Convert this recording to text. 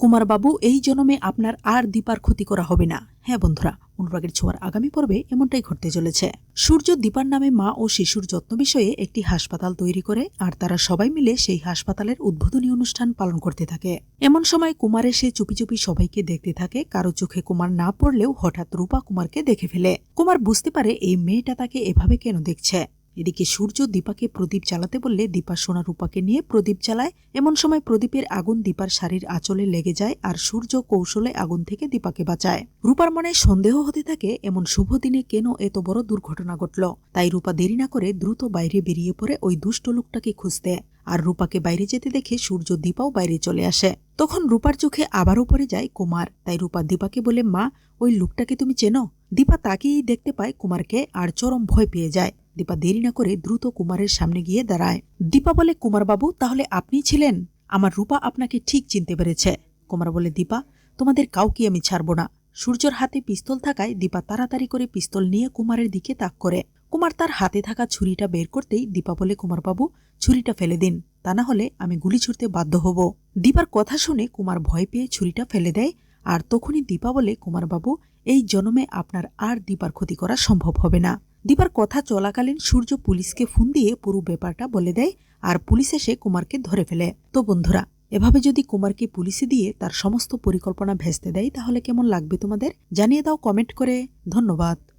কুমারবাবু, এই জন্মে আপনার আর দীপার ক্ষতি করা হবে না। হ্যাঁ বন্ধুরা, অনুরাগের ছোঁয়ার আগামী পর্বে এমনটাই ঘটতে চলেছে। সূর্য দীপার নামে মা ও শিশুর যত্ন বিষয়ে একটি হাসপাতাল তৈরি করে আর তারা সবাই মিলে সেই হাসপাতালের উদ্বোধনী অনুষ্ঠান পালন করতে থাকে। এমন সময় কুমার এসে চুপি চুপি সবাইকে দেখতে থাকে, কারও চোখে কুমার না পড়লেও হঠাৎ রূপা কুমারকে দেখে ফেলে। কুমার বুঝতে পারে এই মেয়েটা তাকে এভাবে কেন দেখছে। এদিকে সূর্য দীপাকে প্রদীপ জ্বালাতে বললে দীপা সোনা রূপাকে নিয়ে প্রদীপ জ্বালায়। এমন সময় প্রদীপের আগুন দীপার শাড়ির আঁচলে লেগে যায় আর সূর্য কৌশলে আগুন থেকে দীপাকে বাঁচায়। রূপার মনে সন্দেহ হতে থাকে, এমন শুভ দিনে কেন এত বড় দুর্ঘটনা ঘটল? তাই রূপা দেরি না করে দ্রুত বাইরে বেরিয়ে পড়ে ওই দুষ্ট লোকটাকে খুঁজতে। আর রূপাকে বাইরে যেতে দেখে সূর্য দীপাও বাইরে চলে আসে। তখন রূপার চোখে আবারও পড়ে যায় কুমার। তাই রূপা দীপাকে বলে, মা, ওই লোকটাকে তুমি চেনো? দীপা তাকেই দেখতে পায় কুমারকে আর চরম ভয় পেয়ে যায়। দীপা দেরি না করে দ্রুত কুমারের সামনে গিয়ে দাঁড়ায়। দীপা বলে, কুমারবাবু, তাহলে আপনি ছিলেন? আমার রূপা আপনাকে ঠিক চিনতে পেরেছে। কুমার বলে, দীপা, তোমাদের কাউকে আমি ছাড়ব না। সূর্যর হাতে পিস্তল থাকায় দীপা তাড়াতাড়ি করে পিস্তল নিয়ে কুমারের দিকে তাক করে। কুমার তার হাতে থাকা ছুরিটা বের করতেই দীপা বলে, কুমারবাবু, ছুরিটা ফেলে দিন, তা না হলে আমি গুলি ছুড়তে বাধ্য হব। দীপার কথা শুনে কুমার ভয় পেয়ে ছুরিটা ফেলে দেয়, আর তখনই দীপা বলে, কুমারবাবু এই জন্মে আপনার আর দীপার ক্ষতি করা সম্ভব হবে না। দিপার কথা চলাকালীন সূর্য পুলিশকে ফোন দিয়ে পুরো ব্যাপারটা বলে দেয় আর পুলিশ এসে কুমারকে ধরে ফেলে। তো বন্ধুরা, এভাবে যদি কুমারকে পুলিশে দিয়ে তার সমস্ত পরিকল্পনা ভেস্তে দেয়, তাহলে কেমন লাগবে তোমাদের? জানিয়ে দাও কমেন্ট করে। ধন্যবাদ।